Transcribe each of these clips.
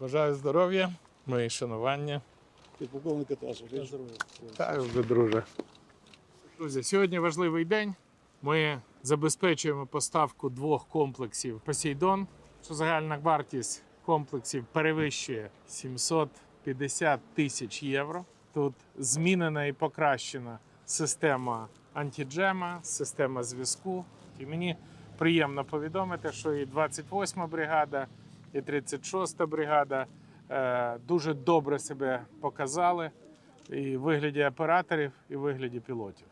Бажаю здоров'я, мої шанування. Ти полковника теж. Та вже, друже. Друзі, сьогодні важливий день. Ми забезпечуємо поставку двох комплексів Посейдон, що загальна вартість комплексів перевищує 750 тисяч євро. Тут змінена і покращена система антиджема, система зв'язку. І мені приємно повідомити, що і 28 бригада, і 36 бригада е, дуже добре себе показали і в вигляді операторів, і в вигляді пілотів.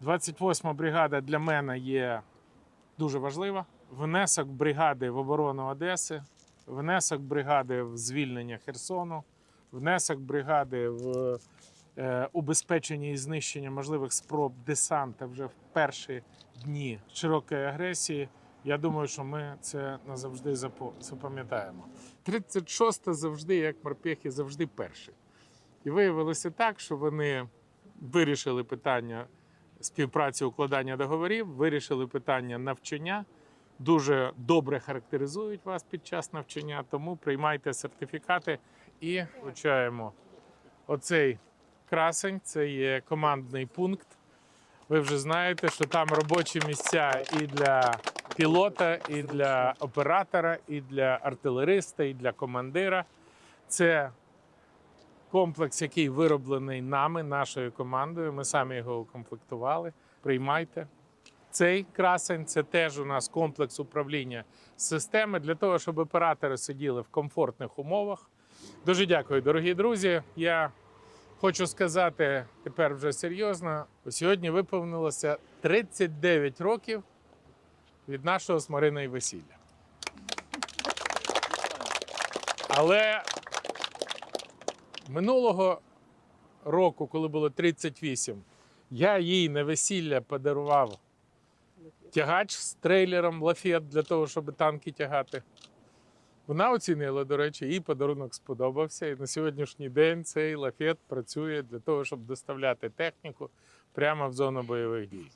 28 бригада для мене є дуже важлива. Внесок бригади в оборону Одеси, внесок бригади в звільнення Херсону, внесок бригади в е, убезпечення і знищення можливих спроб десанта вже в перші дні широкої агресії. Я думаю, що ми це назавжди запам'ятаємо. 36 завжди, як морпехи, завжди перші. І виявилося так, що вони вирішили питання співпраці укладання договорів, вирішили питання навчання, дуже добре характеризують вас під час навчання, тому приймайте сертифікати і вручаємо оцей красень. Це є командний пункт. Ви вже знаєте, що там робочі місця і для пілота, і для оператора, і для артилериста, і для командира. Це комплекс, який вироблений нами, нашою командою. Ми самі його укомплектували. Приймайте. Цей красень це теж у нас комплекс управління системи для того, щоб оператори сиділи в комфортних умовах. Дуже дякую, дорогі друзі. Я хочу сказати тепер вже серйозно. Сьогодні виповнилося 39 років від нашого з Мариною весілля. Але минулого року, коли було 38, я їй на весілля подарував тягач з трейлером лафет для того, щоб танки тягати. Вона оцінила, до речі, їй подарунок сподобався. І на сьогоднішній день цей лафет працює для того, щоб доставляти техніку прямо в зону бойових дій.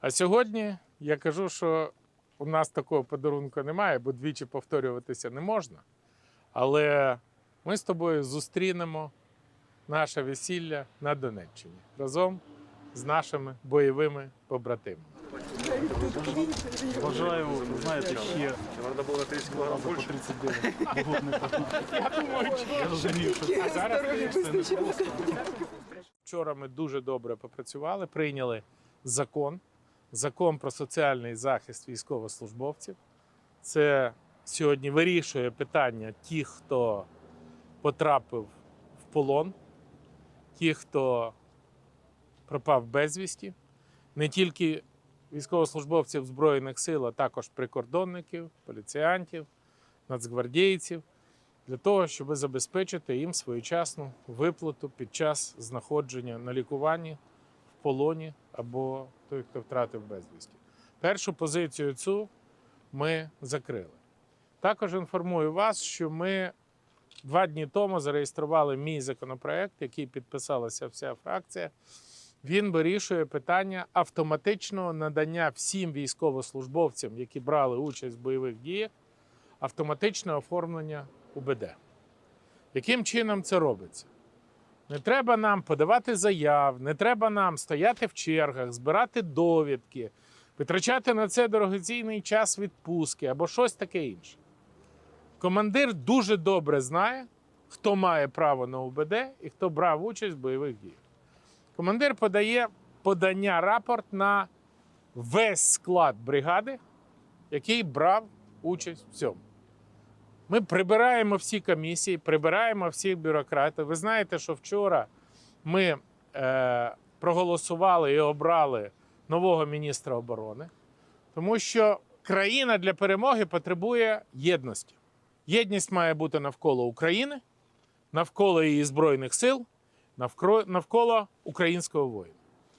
А сьогодні я кажу, що у нас такого подарунку немає, бо двічі повторюватися не можна. Але ми з тобою зустрінемо наше весілля на Донеччині разом з нашими бойовими побратимами. Бажаю, знаєте, ще Треба було на 30 кг по більше. 39. Я думаю, Я розумію, що А зараз, звісно, не просто. Вчора ми дуже добре попрацювали, прийняли закон, закон про соціальний захист військовослужбовців. Це сьогодні вирішує питання тих, хто потрапив в полон, ті, хто пропав безвісті, не тільки військовослужбовців Збройних сил, а також прикордонників, поліціянтів, нацгвардійців для того, щоб забезпечити їм своєчасну виплату під час знаходження на лікуванні в полоні або той, хто втратив безвісті. Першу позицію цю ми закрили. Також інформую вас, що ми два дні тому зареєстрували мій законопроект, який підписалася вся фракція. Він вирішує питання автоматичного надання всім військовослужбовцям, які брали участь в бойових діях, автоматичне оформлення УБД. Яким чином це робиться? Не треба нам подавати заяв, не треба нам стояти в чергах, збирати довідки, витрачати на це дорогоцінний час відпустки або щось таке інше. Командир дуже добре знає, хто має право на УБД і хто брав участь в бойових діях. Командир подає подання рапорт на весь склад бригади, який брав участь в цьому. Ми прибираємо всі комісії, прибираємо всіх бюрократів. Ви знаєте, що вчора ми е, проголосували і обрали нового міністра оборони, тому що країна для перемоги потребує єдності. Єдність має бути навколо України, навколо її Збройних сил, навколо, українського воїна.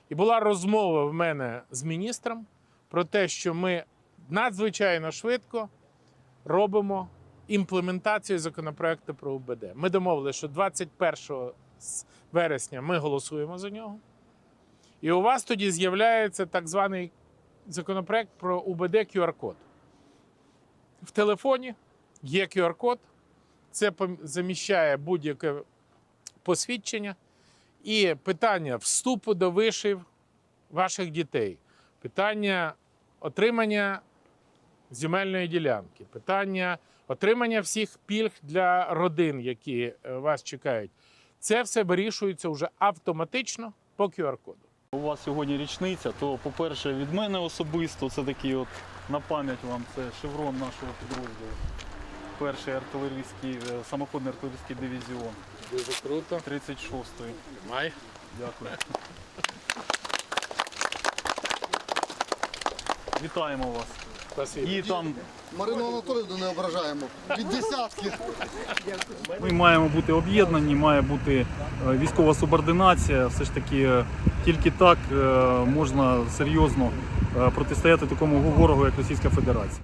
І була розмова в мене з міністром про те, що ми надзвичайно швидко робимо імплементацію законопроекту про УБД. Ми домовилися, що 21 вересня ми голосуємо за нього. І у вас тоді з'являється так званий законопроект про УБД QR-код. В телефоні є QR-код. це заміщає будь-яке посвідчення. І питання вступу до вишів ваших дітей, питання отримання земельної ділянки, питання отримання всіх пільг для родин, які е, вас чекають. Це все вирішується вже автоматично по QR-коду. У вас сьогодні річниця, то, по-перше, від мене особисто це такий от на пам'ять вам це шеврон нашого підрозділу. Перший артилерійський, е, самоходний артилерійський дивізіон Дуже круто. 36-ї. Май. Дякую. Вітаємо вас. Спасибо. І там Марину Анатолійовну не ображаємо. Від десятки. ми маємо бути об'єднані, має бути е, військова субординація. Все ж таки е, тільки так е, можна серйозно е, протистояти такому ворогу, як Російська Федерація.